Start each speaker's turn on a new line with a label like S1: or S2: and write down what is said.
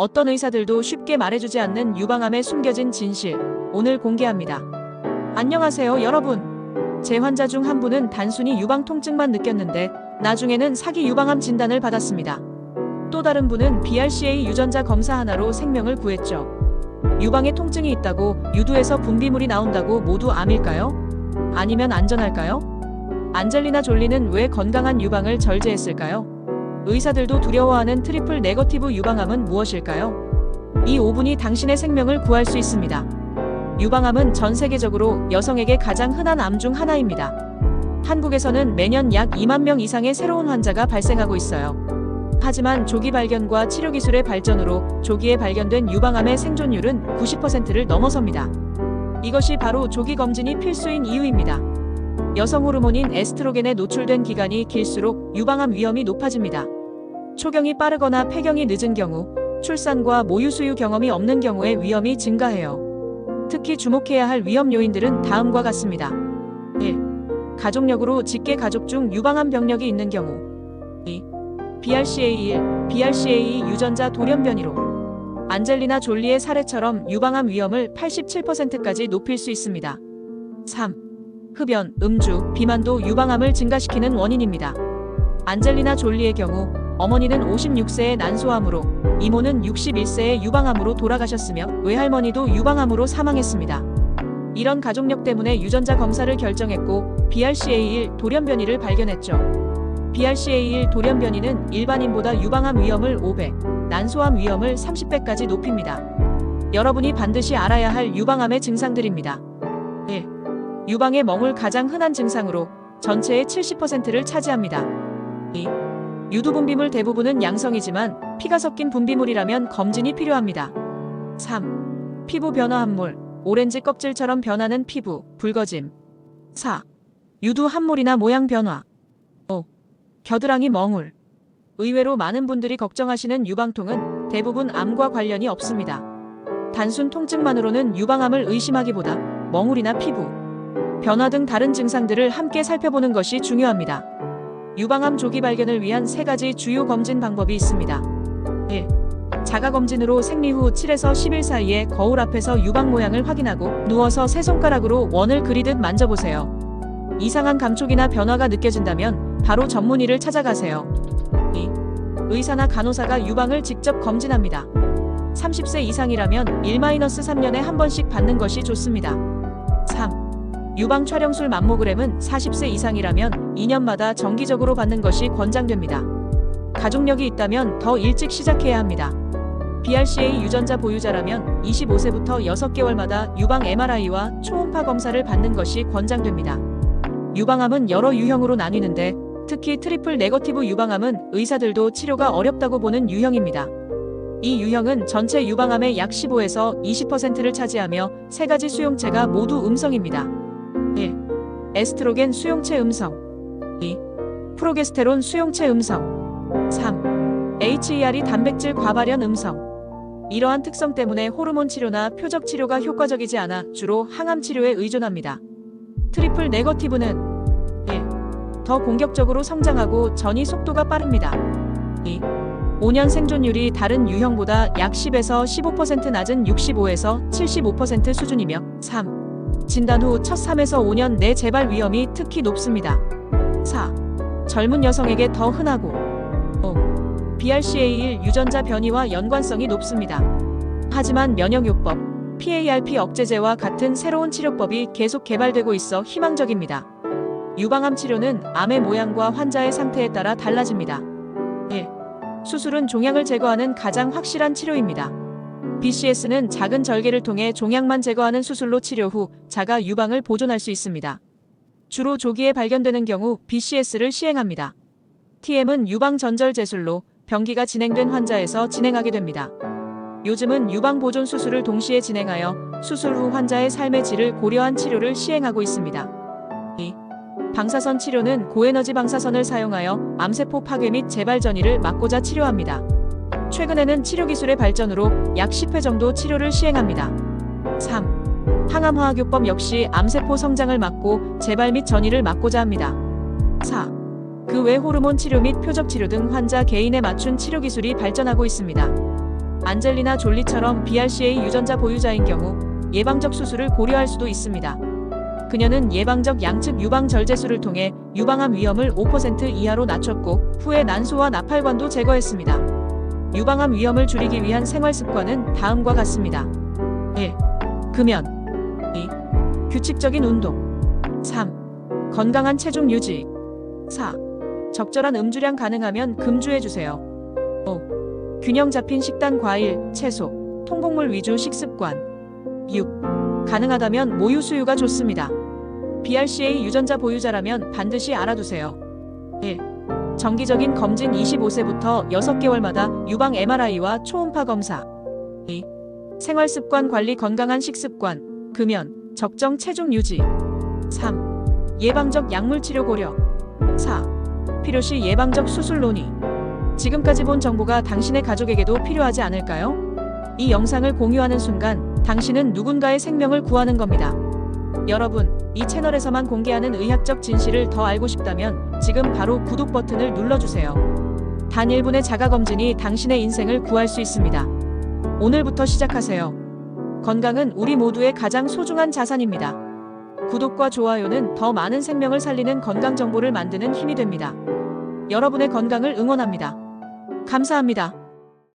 S1: 어떤 의사들도 쉽게 말해주지 않는 유방암의 숨겨진 진실. 오늘 공개합니다. 안녕하세요, 여러분. 제 환자 중 한 분은 단순히 유방 통증만 느꼈는데 나중에는 사기 유방암 진단을 받았습니다. 또 다른 분은 BRCA 유전자 검사 하나로 생명을 구했죠. 유방에 통증이 있다고 유두에서 분비물이 나온다고 모두 암일까요? 아니면 안전할까요? 안젤리나 졸리는 왜 건강한 유방을 절제했을까요? 의사들도 두려워하는 트리플 네거티브 유방암은 무엇일까요? 이 5분이 당신의 생명을 구할 수 있습니다. 유방암은 전 세계적으로 여성에게 가장 흔한 암 중 하나입니다. 한국에서는 매년 약 2만 명 이상의 새로운 환자가 발생하고 있어요. 하지만 조기 발견과 치료 기술의 발전으로 조기에 발견된 유방암의 생존율은 90%를 넘어섭니다. 이것이 바로 조기 검진이 필수인 이유입니다. 여성 호르몬인 에스트로겐에 노출된 기간이 길수록 유방암 위험이 높아집니다. 초경이 빠르거나 폐경이 늦은 경우, 출산과 모유 수유 경험이 없는 경우에 위험이 증가해요. 특히 주목해야 할 위험 요인들은 다음과 같습니다. 1. 가족력으로 직계 가족 중 유방암 병력이 있는 경우 2. BRCA1, BRCA2 유전자 돌연변이로 안젤리나 졸리의 사례처럼 유방암 위험을 87%까지 높일 수 있습니다. 3. 흡연, 음주, 비만도 유방암을 증가시키는 원인입니다. 안젤리나 졸리의 경우 어머니는 56세의 난소암으로 이모는 61세의 유방암으로 돌아가셨으며 외할머니도 유방암으로 사망했습니다. 이런 가족력 때문에 유전자 검사를 결정했고 BRCA1 돌연변이를 발견했죠. BRCA1 돌연변이는 일반인보다 유방암 위험을 5배, 난소암 위험을 30배까지 높입니다. 여러분이 반드시 알아야 할 유방암의 증상들입니다. 1. 유방의 멍울 가장 흔한 증상으로 전체의 70%를 차지합니다. 2. 유두 분비물 대부분은 양성이지만 피가 섞인 분비물이라면 검진이 필요합니다. 3. 피부 변화 함몰, 오렌지 껍질처럼 변하는 피부, 붉어짐. 4. 유두 함몰이나 모양 변화. 5. 겨드랑이 멍울. 의외로 많은 분들이 걱정하시는 유방통은 대부분 암과 관련이 없습니다. 단순 통증만으로는 유방암을 의심하기보다 멍울이나 피부, 변화 등 다른 증상들을 함께 살펴보는 것이 중요합니다. 유방암 조기 발견을 위한 세 가지 주요 검진 방법이 있습니다. 1. 자가 검진으로 생리 후 7에서 10일 사이에 거울 앞에서 유방 모양을 확인하고 누워서 세 손가락으로 원을 그리듯 만져보세요. 이상한 감촉이나 변화가 느껴진다면 바로 전문의를 찾아가세요. 2. 의사나 간호사가 유방을 직접 검진합니다. 30세 이상이라면 1-3년에 한 번씩 받는 것이 좋습니다. 3. 유방 촬영술 맘모그램은 40세 이상이라면 2년마다 정기적으로 받는 것이 권장됩니다. 가족력이 있다면 더 일찍 시작해야 합니다. BRCA 유전자 보유자라면 25세부터 6개월마다 유방 MRI와 초음파 검사를 받는 것이 권장됩니다. 유방암은 여러 유형으로 나뉘는데 특히 트리플 네거티브 유방암은 의사들도 치료가 어렵다고 보는 유형입니다. 이 유형은 전체 유방암의 약 15에서 20%를 차지하며 세 가지 수용체가 모두 음성입니다. 1. 에스트로겐 수용체 음성 2. 프로게스테론 수용체 음성 3. HER이 단백질 과발현 음성 이러한 특성 때문에 호르몬 치료나 표적 치료가 효과적이지 않아 주로 항암 치료에 의존합니다. 트리플 네거티브는 1. 더 공격적으로 성장하고 전이 속도가 빠릅니다. 2. 5년 생존율이 다른 유형보다 약 10에서 15% 낮은 65에서 75% 수준이며 3. 진단 후 첫 3에서 5년 내 재발 위험이 특히 높습니다. 4. 젊은 여성에게 더 흔하고 5. BRCA1 유전자 변이와 연관성이 높습니다. 하지만 면역요법, PARP 억제제와 같은 새로운 치료법이 계속 개발되고 있어 희망적입니다. 유방암 치료는 암의 모양과 환자의 상태에 따라 달라집니다. 1. 수술은 종양을 제거하는 가장 확실한 치료입니다. BCS는 작은 절개를 통해 종양만 제거하는 수술로 치료 후 자가 유방을 보존할 수 있습니다. 주로 조기에 발견되는 경우 BCS를 시행합니다. TM은 유방 전절 제술로 병기가 진행된 환자에서 진행하게 됩니다. 요즘은 유방 보존 수술을 동시에 진행하여 수술 후 환자의 삶의 질을 고려한 치료를 시행하고 있습니다. 2. 방사선 치료는 고에너지 방사선을 사용하여 암세포 파괴 및 재발 전이를 막고자 치료합니다. 최근에는 치료 기술의 발전으로 약 10회 정도 치료를 시행합니다. 3. 항암화학요법 역시 암세포 성장을 막고 재발 및 전이를 막고자 합니다. 4. 그 외 호르몬 치료 및 표적 치료 등 환자 개인에 맞춘 치료 기술이 발전하고 있습니다. 안젤리나 졸리처럼 BRCA 유전자 보유자인 경우 예방적 수술을 고려할 수도 있습니다. 그녀는 예방적 양측 유방 절제술을 통해 유방암 위험을 5% 이하로 낮췄고 후에 난소와 나팔관도 제거했습니다. 유방암 위험을 줄이기 위한 생활 습관은 다음과 같습니다. 1. 금연 2. 규칙적인 운동 3. 건강한 체중 유지 4. 적절한 음주량 가능하면 금주해 주세요. 5. 균형 잡힌 식단 과일, 채소, 통곡물 위주 식습관 6. 가능하다면 모유 수유가 좋습니다. BRCA 유전자 보유자라면 반드시 알아두세요. 1. 정기적인 검진 25세부터 6개월마다 유방 MRI와 초음파 검사. 2. 생활 습관 관리 건강한 식습관, 금연, 적정 체중 유지. 3. 예방적 약물 치료 고려. 4. 필요시 예방적 수술 논의. 지금까지 본 정보가 당신의 가족에게도 필요하지 않을까요? 이 영상을 공유하는 순간 당신은 누군가의 생명을 구하는 겁니다. 여러분, 이 채널에서만 공개하는 의학적 진실을 더 알고 싶다면 지금 바로 구독 버튼을 눌러주세요. 단 1분의 자가검진이 당신의 인생을 구할 수 있습니다. 오늘부터 시작하세요. 건강은 우리 모두의 가장 소중한 자산입니다. 구독과 좋아요는 더 많은 생명을 살리는 건강 정보를 만드는 힘이 됩니다. 여러분의 건강을 응원합니다. 감사합니다.